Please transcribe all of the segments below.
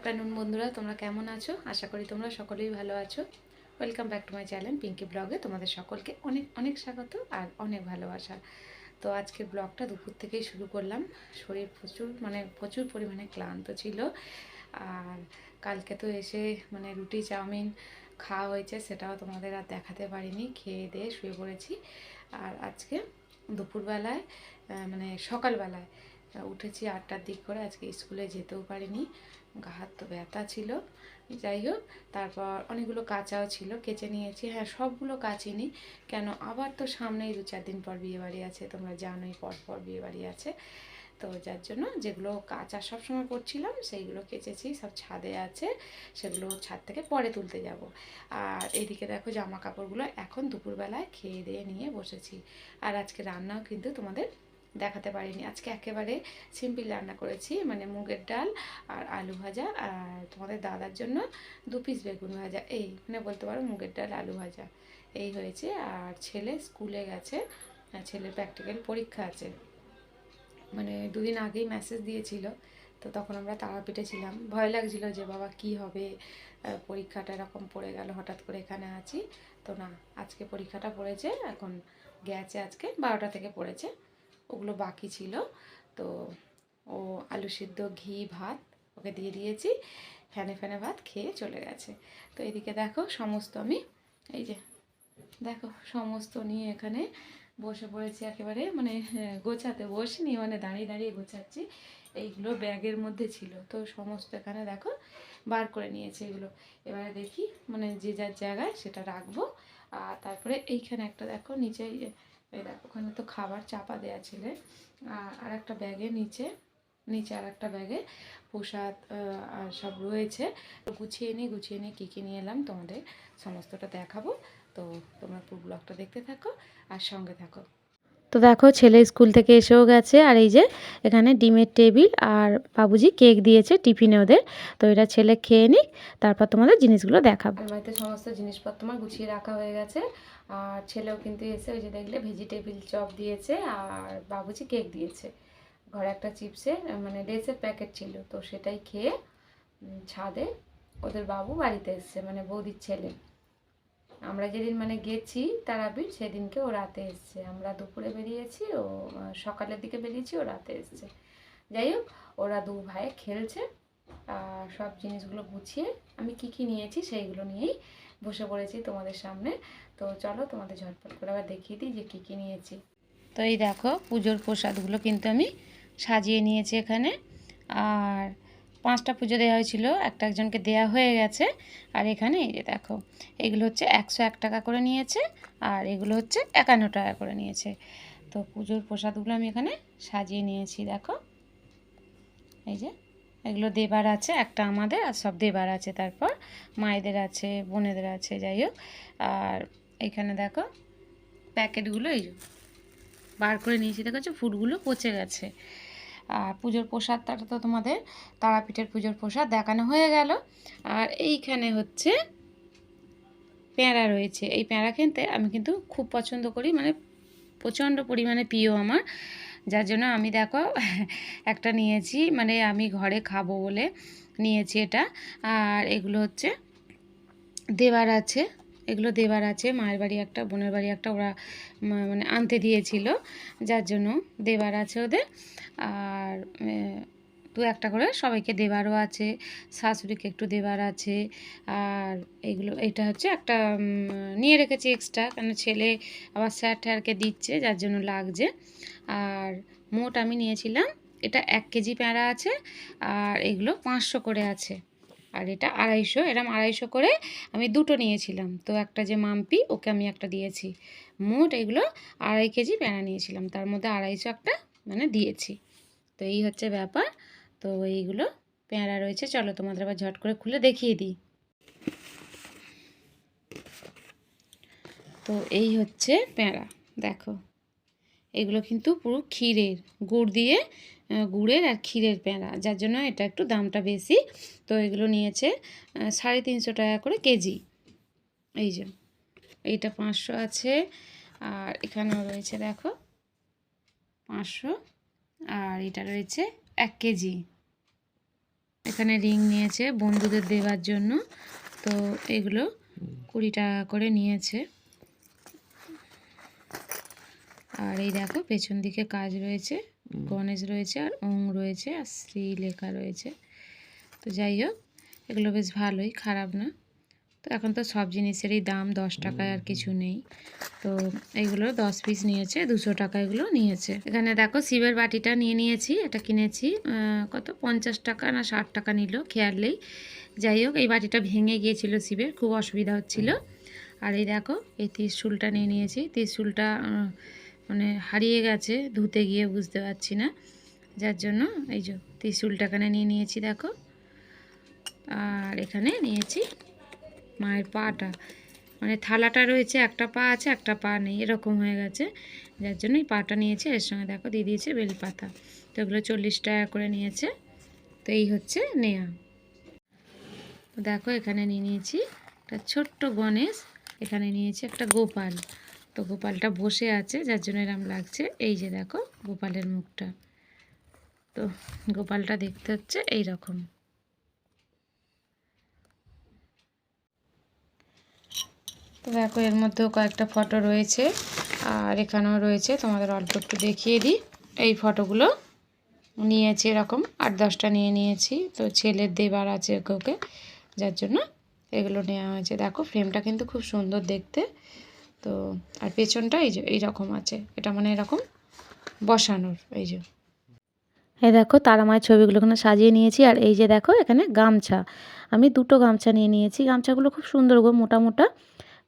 Afternoon বন্ধুরা, তোমরা কেমন আছো? আশা করি তোমরা সকলেই ভালো আছো। Welcome back to my channel Pinky ব্লগে তোমাদের সকলকে অনেক অনেক স্বাগত আর অনেক ভালোবাসা। তো আজকের ব্লগটা দুপুর থেকেই শুরু করলাম। শরীর প্রচুর মানে প্রচুর পরিমাণে ক্লান্ত ছিল। আর কালকে তো এসে মানে রুটি, চাউমিন খাওয়া হয়েছে, সেটাও তোমাদের আর দেখাতে পারিনি। খেয়ে দিয়ে শুয়ে পড়েছি। আর আজকে দুপুরবেলায় মানে সকালবেলায় উঠেছি আটটার দিক করে। আজকে স্কুলে যেতেও পারিনি। গা হাত তো ব্যথা ছিল। যাই হোক তারপর অনেকগুলো কাঁচাও ছিল, কেচে নিয়েছি। হ্যাঁ সবগুলো কাচিনি। কেন, আবার তো সামনেই দু চার দিন পর বিয়েবাড়ি আছে, তোমরা জানোই পর পর বিয়ে আছে। তো যার জন্য যেগুলো কাঁচা সবসময় করছিলাম, সেইগুলো কেচেছি, সব ছাদে আছে, সেগুলো ছাদ থেকে পরে তুলতে যাব। আর এইদিকে দেখো জামা কাপড়গুলো এখন দুপুরবেলায় খেয়ে দিয়ে নিয়ে বসেছি। আর আজকে রান্নাও কিন্তু তোমাদের দেখাতে পারিনি। আজকে একেবারে সিম্পল রান্না করেছি মানে মুগের ডাল আর আলু ভাজা আর তোমাদের দাদার জন্য দু পিস বেগুন ভাজা। এই মানে বলতে পারো মুগের ডাল, আলু ভাজা। এই হয়েছে। আর ছেলে স্কুলে গেছে ছেলের প্র্যাকটিক্যাল পরীক্ষা আছে। মানে দুদিন আগেই মেসেজ দিয়েছিল, তো তখন আমরা তারাপীঠে ছিলাম। ভয় লাগছিল যে, বাবা, কি হবে? পরীক্ষাটা এরকম পড়ে গেল, হঠাৎ করে এখানে আছি। তো না, আজকে পরীক্ষাটা পড়েছে, এখন গেছে আজকে, বারোটা থেকে পড়েছে। ওগুলো বাকি ছিল। তো ও আলু সিদ্ধ, ঘি, ভাত ওকে দিয়ে দিয়েছি। ফ্যানে ফ্যানে ভাত খেয়ে চলে গেছে। তো এদিকে দেখো সমস্ত আমি, এই যে দেখো সমস্ত নিয়ে এখানে বসে পড়েছি একেবারে মানে গোছাতে বসিনি মানে দাঁড়িয়ে দাঁড়িয়ে গোছাচ্ছি। এইগুলো ব্যাগের মধ্যে ছিল। তো সমস্ত এখানে দেখো বার করে নিয়েছে এগুলো। এবারে দেখি মানে যে যার জায়গায় সেটা রাখব। আর তারপরে এইখানে একটা দেখো নিচে এই দেখো ওখানে তো খাবার চাপা দেওয়া ছিল। আর একটা ব্যাগে নিচে নিচে আর একটা ব্যাগে আহ, আর সব রয়েছে। তো গুছিয়ে নিই গুছিয়ে নিয়ে কী কী নিয়ে এলাম তোমাদের সমস্তটা দেখাবো। তো তোমরা পুরো ব্লগটা দেখতে থাকো আর সঙ্গে থাকো। তো দেখো ছেলে স্কুল থেকে এসেও গেছে আর এই যে এখানে ডিমের টেবিল আর বাবুজি কেক দিয়েছে টিফিনে ওদের। তো এটা ছেলে খেয়ে নিক তারপর তোমাদের জিনিসগুলো দেখাবো। বাড়িতে সমস্ত জিনিসপত্র আমার গুছিয়ে রাখা হয়ে গেছে। আর ছেলেও কিন্তু এসে ওই যে দেখলে ভেজিটেবিল চপ দিয়েছে আর বাবুজি কেক দিয়েছে। ঘরে একটা চিপসের মানে লেসের প্যাকেট ছিল, তো সেটাই খেয়ে ছাদে ওদের বাবু বাড়িতে এসছে মানে বৌদির ছেলে। আমরা যেদিন মানে গেছি তারাপীঠ, সেদিনকে ও রাতে এসছে। আমরা দুপুরে বেরিয়েছি, ও সকালের দিকে বেরিয়েছি, ও রাতে এসছে। যাই হোক, ওরা দু ভাই খেলছে আর সব জিনিসগুলো গুছিয়ে আমি কি কি নিয়েছি সেইগুলো নিয়েই বসে পড়েছি তোমাদের সামনে। তো চলো তোমাদের ঝটপট করে আবার দেখিয়ে দিই যে কী কী নিয়েছি। তো এই দেখো, পুজোর প্রসাদগুলো কিন্তু আমি সাজিয়ে নিয়েছি এখানে। আর পাঁচটা পুজো দেওয়া হয়েছিল, একটা একজনকে দেওয়া হয়ে গেছে। আর এখানে এই যে দেখো, এগুলো হচ্ছে একশো এক টাকা করে নিয়েছে, আর এগুলো হচ্ছে একান্ন টাকা করে নিয়েছে। তো পুজোর প্রসাদগুলো আমি এখানে সাজিয়ে নিয়েছি, দেখো। এই যে এগুলো দেবার আছে, একটা আমাদের আর সব দেবার আছে তারপর। মায়েদের আছে, বোনেদের আছে, যাই হোক। আর এখানে দেখো প্যাকেটগুলো, এই বার করে নিয়েছি, দেখো হচ্ছে ফুডগুলো পচে গেছে। আর পুজোর প্রসাদটা তো তোমাদের তারাপীঠের পুজোর প্রসাদ দেখানো হয়ে গেল। আর এইখানে হচ্ছে পেঁড়া রয়েছে। এই পেঁড়া খেতে আমি কিন্তু খুব পছন্দ করি মানে প্রচণ্ড পরিমাণে প্রিয় আমার। যার জন্য আমি দেখো একটা নিয়েছি মানে আমি ঘরে খাব বলে নিয়েছি এটা। আর এগুলো হচ্ছে দেবার আছে, এগুলো দেবার আছে, মায়ের বাড়ি একটা, বোনের বাড়ি একটা ওরা মানে আনতে দিয়েছিল, যার জন্য দেবার আছে ওদের। আর দু একটা করে সবাইকে দেবারও আছে, শাশুড়িকে একটু দেবার আছে। আর এগুলো, এটা হচ্ছে একটা নিয়ে রেখেছি এক্সট্রা কেন ছেলে আবার স্যার ট্যারকে দিচ্ছে, যার জন্য লাগছে। আর মোট আমি নিয়েছিলাম, এটা এক কেজি প্যাঁড়া আছে আর এগুলো পাঁচশো করে আছে। আর এটা আড়াইশো, এরম আড়াইশো করে আমি দুটো নিয়েছিলাম। তো একটা যে মাম্পি, ওকে আমি একটা দিয়েছি। মোট এগুলো আড়াই কেজি প্যাঁড়া নিয়েছিলাম, তার মধ্যে আড়াইশো একটা মানে দিয়েছি। তো এই হচ্ছে ব্যাপার। তো এইগুলো পেঁড়া রয়েছে, চলো তোমাদের আবার ঝট করে খুলে দেখিয়ে দিই। তো এই হচ্ছে পেঁড়া দেখো। এগুলো কিন্তু পুরো ক্ষীরের গুড় দিয়ে গুড়ের আর ক্ষীরের পেঁড়া, যার জন্য এটা একটু দামটা বেশি। তো এগুলো নিয়েছে সাড়ে তিনশো টাকা করে কেজি। এই যে, এইটা পাঁচশো আছে। আর এখানেও রয়েছে, দেখো, পাঁচশো। আর এটা রয়েছে এক কেজি। এখানে রিং নিয়েছে বন্ধুদের দেওয়ার জন্য। তো এগুলো কুড়ি টাকা করে নিয়েছে। আর এই দেখো পেছন দিকে কাজ রয়েছে গণেশ রয়েছে আর ওং রয়েছে আর শ্রী লেখা রয়েছে। তো যাই হোক এগুলো বেশ ভালোই খারাপ না। তো এখন তো সব জিনিসেরই দাম দশ টাকায় আর কিছু নেই। তো এইগুলো দশ পিস নিয়েছে দুশো টাকা এগুলো নিয়েছে। এখানে দেখো শিবের বাটিটা নিয়ে নিয়েছি এটা কিনেছি কত? পঞ্চাশ টাকা না ষাট টাকা নিল খেয়ালেই যাই হোক এই বাটিটা ভেঙে গিয়েছিল শিবের খুব অসুবিধা হচ্ছিল। আর এই দেখো এই ত্রিশুলটা নিয়ে নিয়েছি ত্রিশুলটা মানে হারিয়ে গেছে, ধুতে গিয়ে বুঝতে পারছি না। যার জন্য এই যে ত্রিশুলটা এখানে নিয়ে নিয়েছি দেখো। আর এখানে নিয়েছি মায়ের পাটা। মানে থালাটা রয়েছে, একটা পা আছে, একটা পা নেই, এরকম হয়ে গেছে। যার জন্য এই পাটা নিয়েছে, এর সঙ্গে দেখো দিয়ে দিয়েছে বেলপাতা তো এগুলো চল্লিশ টাকা করে নিয়েছে। তো এই হচ্ছে নেয়া। দেখো এখানে নিয়ে নিয়েছি একটা ছোট্ট গণেশ, এখানে নিয়েছি একটা গোপাল। তো গোপালটা বসে আছে, যার জন্য এরম লাগছে। এই যে দেখো গোপালের মুখটা। তো গোপালটা দেখতে হচ্ছে এই রকম তো দেখো, এর মধ্যেও কয়েকটা ফটো রয়েছে, আর এখানেও রয়েছে। তোমাদের অল্প একটু দেখিয়ে দিই। এই ফটোগুলো নিয়েছি এরকম, আট দশটা নিয়ে নিয়েছি। তো ছেলের দেবার আছে ওকে ওকে, যার জন্য এগুলো নেওয়া হয়েছে। দেখো ফ্রেমটা কিন্তু খুব সুন্দর দেখতে। তো আর পেছনটা এই যে, এইরকম আছে। এটা মানে এরকম বসানোর, এই যে। এই দেখো, তারা মায়ের ছবিগুলো এখানে সাজিয়ে নিয়েছি, আর এই যে দেখো, এখানে গামছা। আমি দুটো গামছা নিয়ে নিয়েছি। গামছাগুলো খুব সুন্দর গো, মোটা মোটা।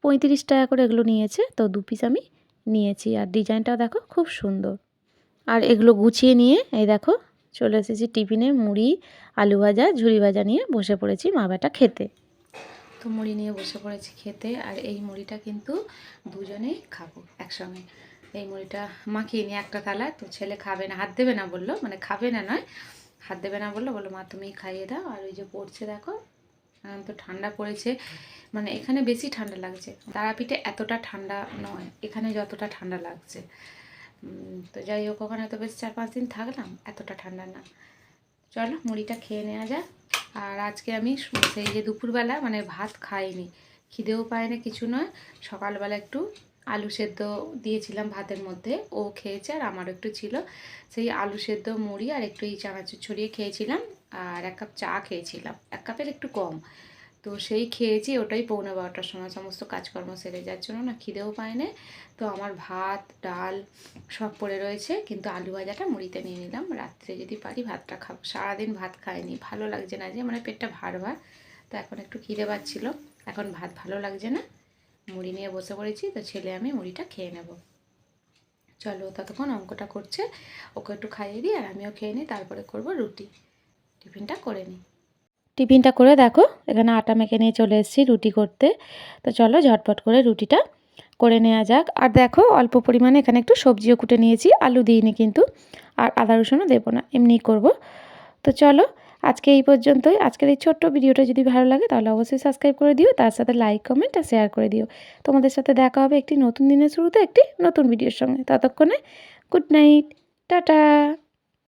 পঁয়ত্রিশ টাকা করে এগুলো নিয়েছে, তো দু পিস আমি নিয়েছি। আর ডিজাইনটাও দেখো, খুব সুন্দর। আর এগুলো গুছিয়ে নিয়ে, এই দেখো, চলে এসেছি টিফিনে মুড়ি, আলু ভাজা, ঝুড়ি ভাজা নিয়ে বসে পড়েছি মা বেটা খেতে। তো মুড়ি নিয়ে বসে পড়েছি খেতে, আর এই মুড়িটা কিন্তু দুজনেই খাব একসঙ্গে। এই মুড়িটা মাখিয়ে নিয়ে একটা থালায়, তো ছেলে খাবে না, হাত দেবে না বলল মানে খাবে না নয়, হাত দেবে না বলল বলল, মা, তুমি খাইয়ে দাও। আর ওই যে পড়ছে দেখো তো ঠান্ডা পড়েছে মানে এখানে বেশি ঠান্ডা লাগছে। তারাপীঠে এতটা ঠান্ডা নয়, এখানে যতটা ঠান্ডা লাগছে। তো যাই হোক, ওখানে তো বেশ চার পাঁচ দিন থাকলাম, এতটা ঠান্ডা না। চলো মুড়িটা খেয়ে নেওয়া যাক। আর আজকে আমি সেই যে দুপুরবেলা মানে ভাত খাইনি, খিদেও পায় না কিছু নয়। সকালবেলা একটু আলু সেদ্ধ দিয়েছিলাম ভাতের মধ্যে, ও খেয়েছে আর আমারও একটু ছিল। সেই আলু সেদ্ধ, মুড়ি আর একটু এই চানাচুর ছড়িয়ে খেয়েছিলাম। আর এক কাপ চা খেয়েছিলাম। এক কাপের একটু কম। তো সেই খেয়েছি, ওটাই পৌনে বারোটার সময়। সমস্ত কাজকর্ম সেরে যার জন্য না খিদেও পায় না। তো আমার ভাত, ডাল সব পড়ে রয়েছে, কিন্তু আলু ভাজাটা মুড়িতে নিয়ে নিলাম। রাত্রে যদি পারি ভাতটা খাব। সারাদিন ভাত খাইনি। ভালো লাগছে না যে মানে পেটটা ভার ভার। তো এখন একটু খিদে পাচ্ছিল। এখন ভাত ভালো লাগছে না। মুড়ি নিয়ে বসে পড়েছি, তো ছেলে আমি মুড়িটা খেয়ে নেব। চলো ততক্ষণ অঙ্কটা করছে। ওকে একটু খাইয়ে দিই আর আমিও খেয়ে নিই, তারপরে করব রুটি। টিফিনটা করে নিই। টিফিনটা করে দেখো, এখানে আটা মেখে নিয়ে চলে এসেছি রুটি করতে। তো চলো ঝটপট করে রুটিটা করে নেওয়া যাক। আর দেখো, অল্প পরিমাণে এখানে একটু সবজিও কুটে নিয়েছি, আলু দিইনি কিন্তু, আর আদা রসুনও দেবো না, এমনিই করব। তো চলো, আজকে এই পর্যন্তই। আজকের এই ছোট্ট ভিডিওটা যদি ভালো লাগে তাহলে অবশ্যই সাবস্ক্রাইব করে দিও, তার সাথে লাইক, কমেন্ট আর শেয়ার করে দিও। তোমাদের সাথে দেখা হবে একটি নতুন দিনের শুরুতে একটি নতুন ভিডিওর সঙ্গে। ততক্ষণে গুড নাইট, টাটা।